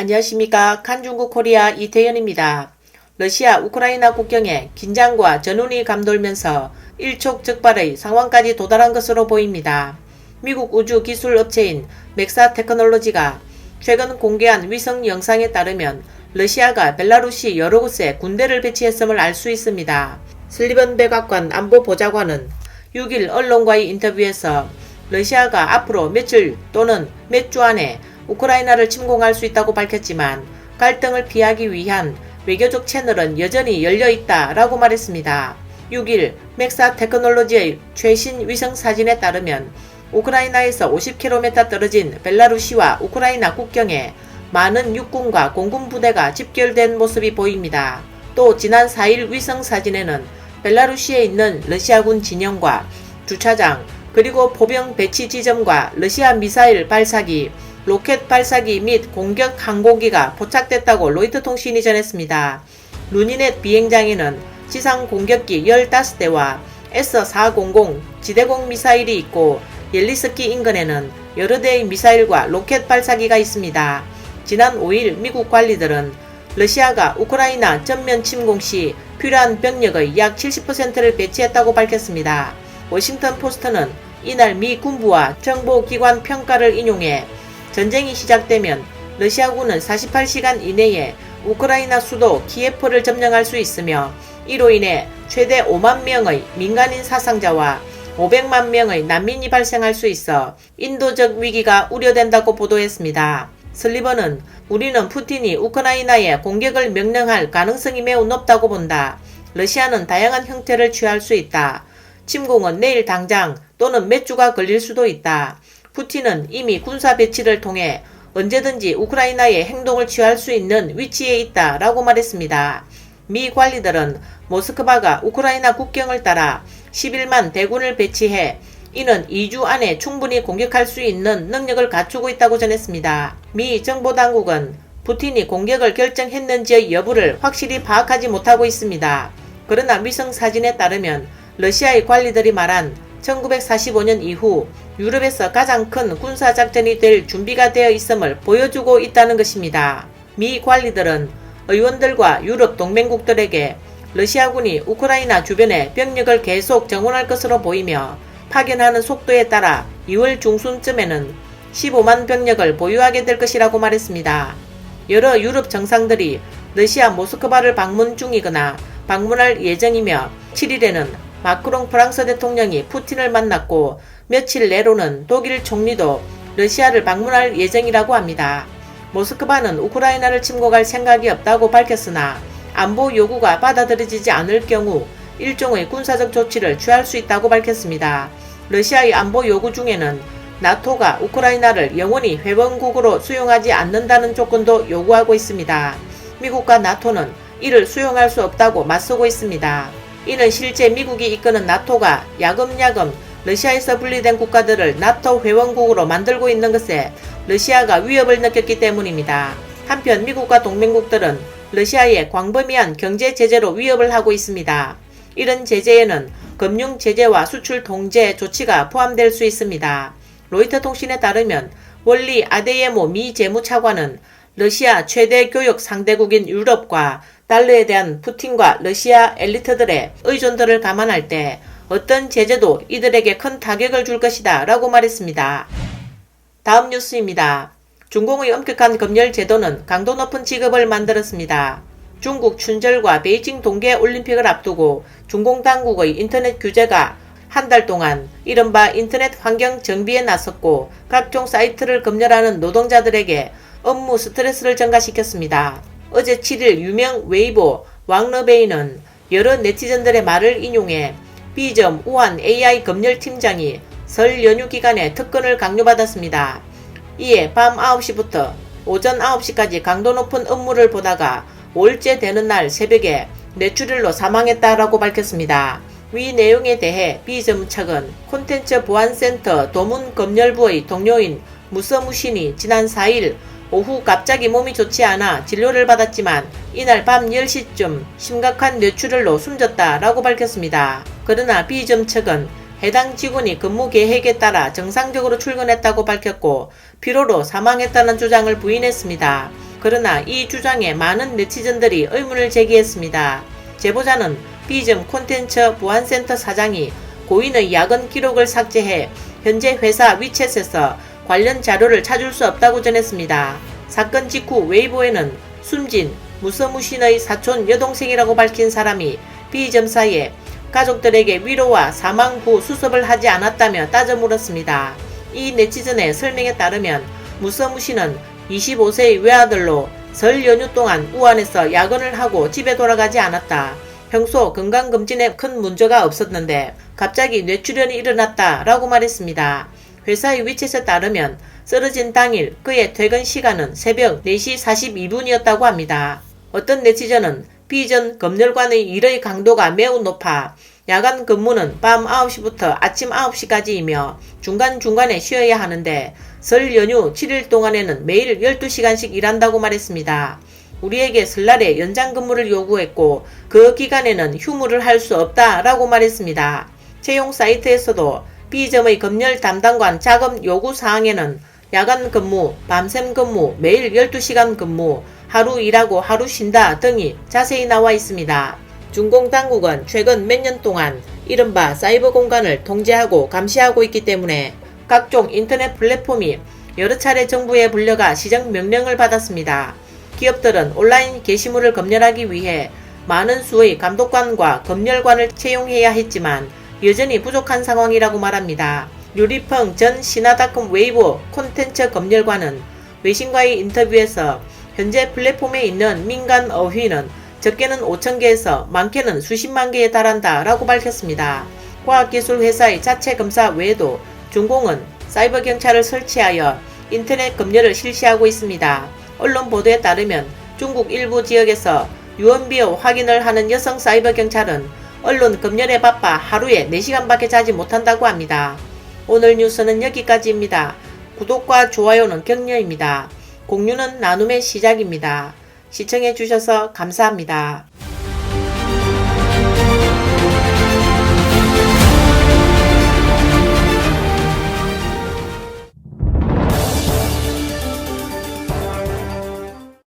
안녕하십니까. 칸중국 코리아 이태현입니다. 러시아 우크라이나 국경에 긴장과 전운이 감돌면서 일촉즉발의 상황까지 도달한 것으로 보입니다. 미국 우주 기술 업체인 맥사 테크놀로지가 최근 공개한 위성 영상에 따르면 러시아가 벨라루시 여러 곳에 군대를 배치했음을 알 수 있습니다. 슬리번 백악관 안보 보좌관은 6일 언론과의 인터뷰에서 러시아가 앞으로 며칠 또는 몇 주 안에 우크라이나를 침공할 수 있다고 밝혔지만 갈등을 피하기 위한 외교적 채널은 여전히 열려 있다라고 말했습니다. 6일 맥사 테크놀로지의 최신 위성 사진에 따르면 우크라이나에서 50km 떨어진 벨라루시와 우크라이나 국경에 많은 육군과 공군 부대가 집결된 모습이 보입니다. 또 지난 4일 위성 사진에는 벨라루시에 있는 러시아군 진영과 주차장 그리고 포병 배치 지점과 러시아 미사일 발사기 로켓 발사기 및 공격 항공기가 포착됐다고 로이터 통신이 전했습니다. 루니넷 비행장에는 지상 공격기 15대와 S-400 지대공 미사일이 있고 옐리스키 인근에는 여러 대의 미사일과 로켓 발사기가 있습니다. 지난 5일 미국 관리들은 러시아가 우크라이나 전면 침공 시 필요한 병력의 약 70%를 배치했다고 밝혔습니다. 워싱턴 포스트는 이날 미 군부와 정보기관 평가를 인용해 전쟁이 시작되면 러시아군은 48시간 이내에 우크라이나 수도 키예프를 점령할 수 있으며 이로 인해 최대 5만 명의 민간인 사상자와 500만 명의 난민이 발생할 수 있어 인도적 위기가 우려된다고 보도했습니다. 슬리번은 우리는 푸틴이 우크라이나에 공격을 명령할 가능성이 매우 높다고 본다. 러시아는 다양한 형태를 취할 수 있다. 침공은 내일 당장 또는 몇 주가 걸릴 수도 있다. 푸틴은 이미 군사 배치를 통해 언제든지 우크라이나에 행동을 취할 수 있는 위치에 있다 라고 말했습니다. 미 관리들은 모스크바가 우크라이나 국경을 따라 11만 대군을 배치해 이는 2주 안에 충분히 공격할 수 있는 능력을 갖추고 있다고 전했습니다. 미 정보당국은 푸틴이 공격을 결정했는지의 여부를 확실히 파악하지 못하고 있습니다. 그러나 위성 사진에 따르면 러시아의 관리들이 말한 1945년 이후 유럽에서 가장 큰 군사작전이 될 준비가 되어 있음을 보여주고 있다는 것입니다. 미 관리들은 의원들과 유럽 동맹국들에게 러시아군이 우크라이나 주변에 병력을 계속 정원할 것으로 보이며 파견하는 속도에 따라 2월 중순쯤에는 15만 병력을 보유하게 될 것이라고 말했습니다. 여러 유럽 정상들이 러시아 모스크바를 방문 중이거나 방문할 예정이며 7일에는 마크롱 프랑스 대통령이 푸틴을 만났고 며칠 내로는 독일 총리도 러시아를 방문할 예정이라고 합니다. 모스크바는 우크라이나를 침공할 생각이 없다고 밝혔으나 안보 요구가 받아들여지지 않을 경우 일종의 군사적 조치를 취할 수 있다고 밝혔습니다. 러시아의 안보 요구 중에는 나토가 우크라이나를 영원히 회원국으로 수용하지 않는다는 조건도 요구하고 있습니다. 미국과 나토는 이를 수용할 수 없다고 맞서고 있습니다. 이는 실제 미국이 이끄는 나토가 야금야금 러시아에서 분리된 국가들을 나토 회원국으로 만들고 있는 것에 러시아가 위협을 느꼈기 때문입니다. 한편 미국과 동맹국들은 러시아에 광범위한 경제 제재로 위협을 하고 있습니다. 이런 제재에는 금융 제재와 수출 통제 조치가 포함될 수 있습니다. 로이터 통신에 따르면 원리 아데예모 미 재무차관은 러시아 최대 교역 상대국인 유럽과 달러에 대한 푸틴과 러시아 엘리트들의 의존도를 감안할 때 어떤 제재도 이들에게 큰 타격을 줄 것이다 라고 말했습니다. 다음 뉴스입니다. 중공의 엄격한 검열 제도는 강도 높은 직업을 만들었습니다. 중국 춘절과 베이징 동계 올림픽을 앞두고 중공 당국의 인터넷 규제가 한 달 동안 이른바 인터넷 환경 정비에 나섰고 각종 사이트를 검열하는 노동자들에게 업무 스트레스를 증가시켰습니다. 어제 7일 유명 웨이보 왕러베이는 여러 네티즌들의 말을 인용해 B점 우한 AI 검열 팀장이 설 연휴 기간에 특근을 강요받았습니다. 이에 밤 9시부터 오전 9시까지 강도 높은 업무를 보다가 5일째 되는 날 새벽에 뇌출혈로 사망했다라고 밝혔습니다. 위 내용에 대해 B점 측은 콘텐츠 보안센터 도문검열부의 동료인 무서무신이 지난 4일 오후 갑자기 몸이 좋지 않아 진료를 받았지만 이날 밤 10시쯤 심각한 뇌출혈로 숨졌다라고 밝혔습니다. 그러나 B점 측은 해당 직원이 근무 계획에 따라 정상적으로 출근했다고 밝혔고 피로로 사망했다는 주장을 부인했습니다. 그러나 이 주장에 많은 네티즌들이 의문을 제기했습니다. 제보자는 비점 콘텐츠 보안센터 사장이 고인의 야근 기록을 삭제해 현재 회사 위챗에서 관련 자료를 찾을 수 없다고 전했습니다. 사건 직후 웨이보에는 숨진 무서무신의 사촌 여동생이라고 밝힌 사람이 B 점사에 가족들에게 위로와 사망 후 수습을 하지 않았다며 따져 물었습니다. 이 네티즌의 설명에 따르면 무서무신은 25세의 외아들로 설 연휴 동안 우한에서 야근을 하고 집에 돌아가지 않았다. 평소 건강검진에 큰 문제가 없었는데 갑자기 뇌출혈이 일어났다 라고 말했습니다. 회사의 위챗에 따르면 쓰러진 당일 그의 퇴근 시간은 새벽 4시 42분이었다고 합니다. 어떤 네티즌은 비전 검열관의 일의 강도가 매우 높아 야간 근무는 밤 9시부터 아침 9시까지이며 중간중간에 쉬어야 하는데 설 연휴 7일 동안에는 매일 12시간씩 일한다고 말했습니다. 우리에게 설날에 연장 근무를 요구했고 그 기간에는 휴무를 할 수 없다라고 말했습니다. 채용 사이트에서도 B점의 검열 담당관 자금 요구 사항에는 야간 근무, 밤샘 근무, 매일 12시간 근무, 하루 일하고 하루 쉰다 등이 자세히 나와 있습니다. 중공 당국은 최근 몇 년 동안 이른바 사이버 공간을 통제하고 감시하고 있기 때문에 각종 인터넷 플랫폼이 여러 차례 정부에 불려가 시정 명령을 받았습니다. 기업들은 온라인 게시물을 검열하기 위해 많은 수의 감독관과 검열관을 채용해야 했지만 여전히 부족한 상황이라고 말합니다. 유리펑 전 신화닷컴 웨이브 콘텐츠 검열관은 외신과의 인터뷰에서 현재 플랫폼에 있는 민간 어휘는 적게는 5,000개에서 많게는 수십만 개에 달한다 라고 밝혔습니다. 과학기술 회사의 자체 검사 외에도 중공은 사이버 경찰을 설치하여 인터넷 검열을 실시하고 있습니다. 언론 보도에 따르면 중국 일부 지역에서 유언비어 확인을 하는 여성 사이버 경찰은 언론 검열에 바빠 하루에 4시간밖에 자지 못한다고 합니다. 오늘 뉴스는 여기까지입니다. 구독과 좋아요는 격려입니다. 공유는 나눔의 시작입니다. 시청해 주셔서 감사합니다.